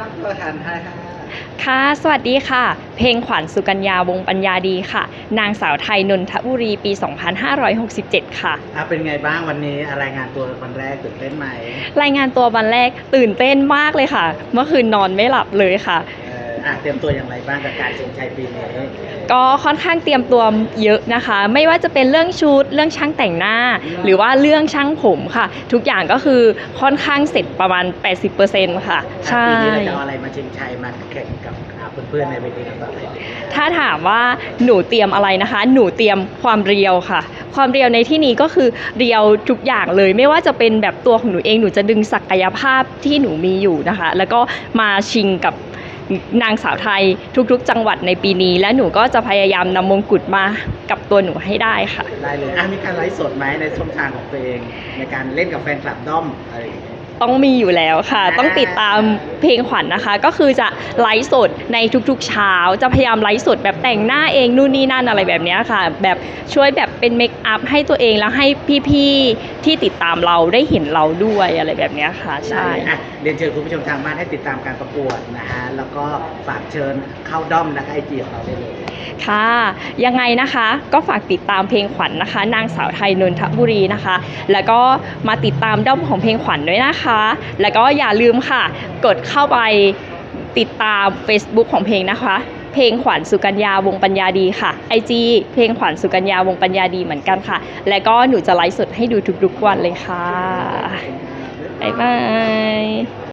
นำตัวทันให้ค่ะค่ะ สวัสดีค่ะ เพลงขวัญสุกัญญาวงปัญญาดีค่ะ นางสาวไทยนนทบุรีปี 2567 ค่ะ อะเป็นไงบ้างวันนี้รายงานตัววันแรกตื่นเต้นไหม รายงานตัววันแรกตื่นเต้นมากเลยค่ะ เมื่อคืนนอนไม่หลับเลยค่ะเอ่ออะเตรียมตัวอย่างไรบ้างกับการชิงชัยปีนี้ก็ค่อนข้างเตรียมตัวเยอะนะคะ ไม่ว่าจะเป็นเรื่องชุด เรื่องช่างแต่งหน้า หรือว่าเรื่องช่างผมค่ะ ทุกอย่างก็คือค่อนข้างเสร็จประมาณ 80%ค่ะใช่ปีนี้เราจะเอาอะไรมาชิงชัยมาแข่งกับอ่าเพื่อนๆในเวทีต่างๆถ้าถามว่าหนูเตรียมอะไรนะคะ หนูเตรียมความเรียวค่ะ ความเรียวในที่นี้ก็คือเรียวทุกอย่างเลย ไม่ว่าจะเป็นแบบตัวของหนูเองหนูจะดึงศักยภาพที่หนูมีอยู่นะคะ แล้วก็มาชิงกับ นางสาวไทยทุกๆ จังหวัดในปีนี้ และหนูก็จะพยายามนำมงกุฎมากับตัวหนูให้ได้ค่ะ ได้เลยอะมีการไลฟ์สดไหมในช่องทางของตัวเอง ในการเล่นกับแฟนคลับด้อมอะไรอย่างเงี้ย ต้องมีอยู่แล้วค่ะ ต้องติดตามเพลงขวัญนะคะ ก็คือจะไลฟ์สดในทุกๆ เช้า จะพยายามไลฟ์สดแบบแต่งหน้าเองนู่นนี่นั่นอะไรแบบนี้ค่ะ แบบช่วยแบบเป็นเมคอัพให้ตัวเองแล้วให้พี่ๆที่ติดตามเราได้เห็นเราด้วยอะไรแบบนี้ค่ะ ใช่อะเรียนเชิญคุณผู้ชมทางบ้านให้ติดตามการประกวดนะฮะแล้วก็ฝากเชิญเข้าด้อมนะคะไอจีของเราได้เลย ค่ะ ยังไงนะคะก็ฝากติดตามเพลงขวัญนะคะ นางสาวไทยนนทบุรีนะคะ แล้วก็มาติดตามด้อมของเพลงขวัญด้วยนะคะ แล้วก็อย่าลืมค่ะ กดเข้าไปติดตาม Facebook ของเพลงนะคะ เพลงขวัญสุกัญญาวงปัญญาดีค่ะ IG เพลงขวัญสุกัญญาวงปัญญาดีเหมือนกันค่ะ แล้วก็หนูจะไลฟ์สดให้ดูทุกๆวันเลยค่ะบ๊ายบาย